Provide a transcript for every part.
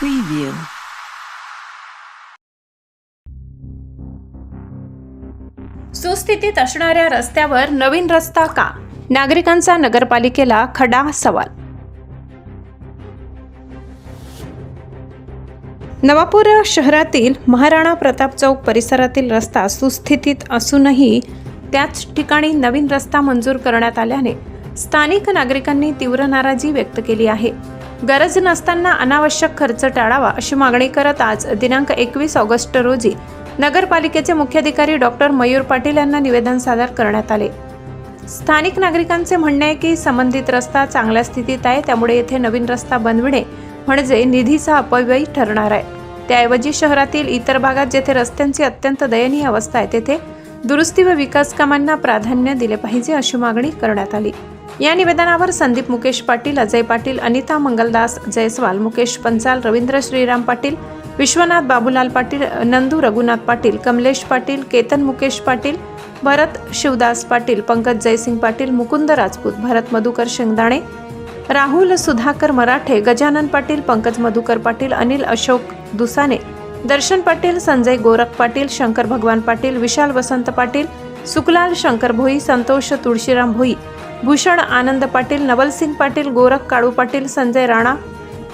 Preview. सुस्थितीत असणाऱ्या रस्त्यावर नवीन रस्ता का? नागरिकांचा नगरपालिकेला खडा सवाल. नवापूर शहरातील महाराणा प्रताप चौक परिसरातील रस्ता सुस्थितीत असूनही त्याच ठिकाणी नवीन रस्ता मंजूर करण्यात आल्याने स्थानिक नागरिकांनी तीव्र नाराजी व्यक्त केली आहे. गरज नसताना अनावश्यक खर्च टाळावा अशी मागणी करत आज दिनांक एकवीस ऑगस्ट रोजी नगरपालिकेचे मुख्याधिकारी डॉक्टर मयूर पाटील यांना निवेदन सादर करण्यात आले. स्थानिक नागरिकांचे म्हणणे आहे की संबंधित रस्ता चांगल्या स्थितीत आहे त्यामुळे येथे नवीन रस्ता बनविणे म्हणजे निधीचा अपव्यय ठरणार आहे. त्याऐवजी शहरातील इतर भागात जेथे रस्त्यांची अत्यंत दयनीय अवस्था आहे तेथे दुरुस्ती व विकास कामांना प्राधान्य दिले पाहिजे अशी मागणी करण्यात आली. या निवेदनावर संदीप मुकेश पाटील अजय पाटील अनिता मंगलदास जयस्वाल मुकेश पंचाल रवींद्र श्रीराम पाटील विश्वनाथ बाबूलाल पाटील नंदू रघुनाथ पाटील कमलेश पाटील केतन मुकेश पाटील भरत शिवदास पाटील पंकज जयसिंग पाटील मुकुंद राजपूत भरत मधुकर शेंगदाणे राहुल सुधाकर मराठे गजानन पाटील पंकज मधुकर पाटील अनिल अशोक दुसाने दर्शन पाटील संजय गोरख पाटील शंकर भगवान पाटील विशाल वसंत पाटील सुकलाल शंकर भोई संतोष तुळशीराम भोई भूषण आनंद पाटील नवलसिंग पाटील गोरख काळू पाटील संजय राणा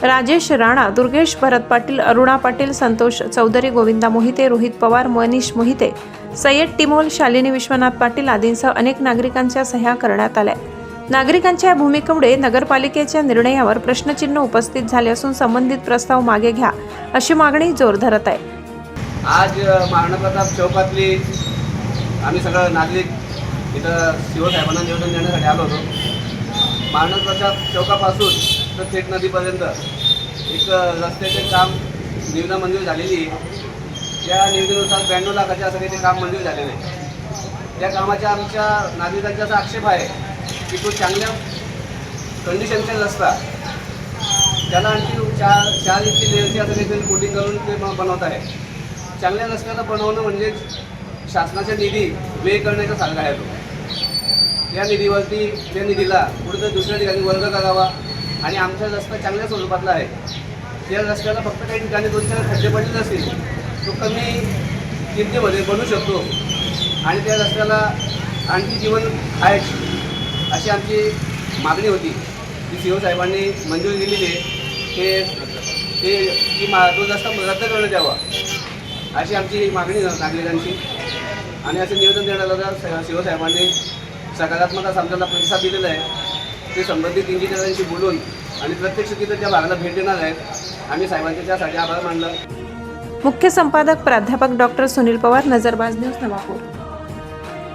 राजेश राणा दुर्गेश भरत पाटील अरुणा पाटील संतोष चौधरी गोविंदा मोहिते रोहित पवार मनीष मोहिते सय्यद टिमोल शालिनी विश्वनाथ पाटील आदींसह अनेक नागरिकांच्या सह्या करण्यात आल्या. नागरिकांच्या या भूमिकेमुळे नगरपालिकेच्या निर्णयावर प्रश्नचिन्ह उपस्थित झाले असून संबंधित प्रस्ताव मागे घ्या अशी मागणी जोर धरत आहे. आज महाराणा प्रताप चौकातली आम्ही सगळं नागरिक इथं शिवसाहेबांना निवेदन देण्यासाठी आलो होतो. महाराणा चौकापासून तर थेट नदीपर्यंत एक रस्त्याचे काम निविदा मंजूर झालेली आहे. त्या निविदेनुसार ब्याण्णव लाखाच्या असं काही ते काम मंजूर झालेलं आहे. त्या कामाच्या आमच्या नागरिकांचा असा आक्षेप आहे की तो चांगल्या कंडिशनचा रस्ता त्याला आणखी चार चार इंची लेअरची असं काहीतरी कोटिंग करून ते बनवत आहे. चांगल्या रस्त्याला बनवणं म्हणजे शासनाचा निधी व्यय करण्याचा सारखा आहे तो. या निधीवरती त्या निधीला कुठेतरी दुसऱ्या ठिकाणी वर्ग करावा. आणि आमचा रस्ता चांगल्या स्वरूपातला आहे. त्या रस्त्याला फक्त काही ठिकाणी दोन चार खड्डे पडले असतील तो कमी किमतीमध्ये बनू शकतो. आणि त्या रस्त्याला आणखी जीवन आहे अशी आमची मागणी होती. ती सी ओ साहेबांनी मंजूर दिलेली आहे ते ते की मा तो रस्ता रद्द करण्यात यावा अशी आमची मागणी नागरिकांची आणि असं निवेदन देण्यात आलं सी ओ साहेबांनी सकारात्मक असा आमच्याला प्रतिसाद दिलेला आहे. ते संबंधित इंजिनियरांशी बोलून आणि प्रत्यक्ष तिथं त्या भागाला भेट देणार आहेत. आम्ही साहेबांचे त्यासाठी आभार मानलं. मुख्य संपादक प्राध्यापक डॉक्टर सुनील पवार नजरबाज न्यूज नवापूर.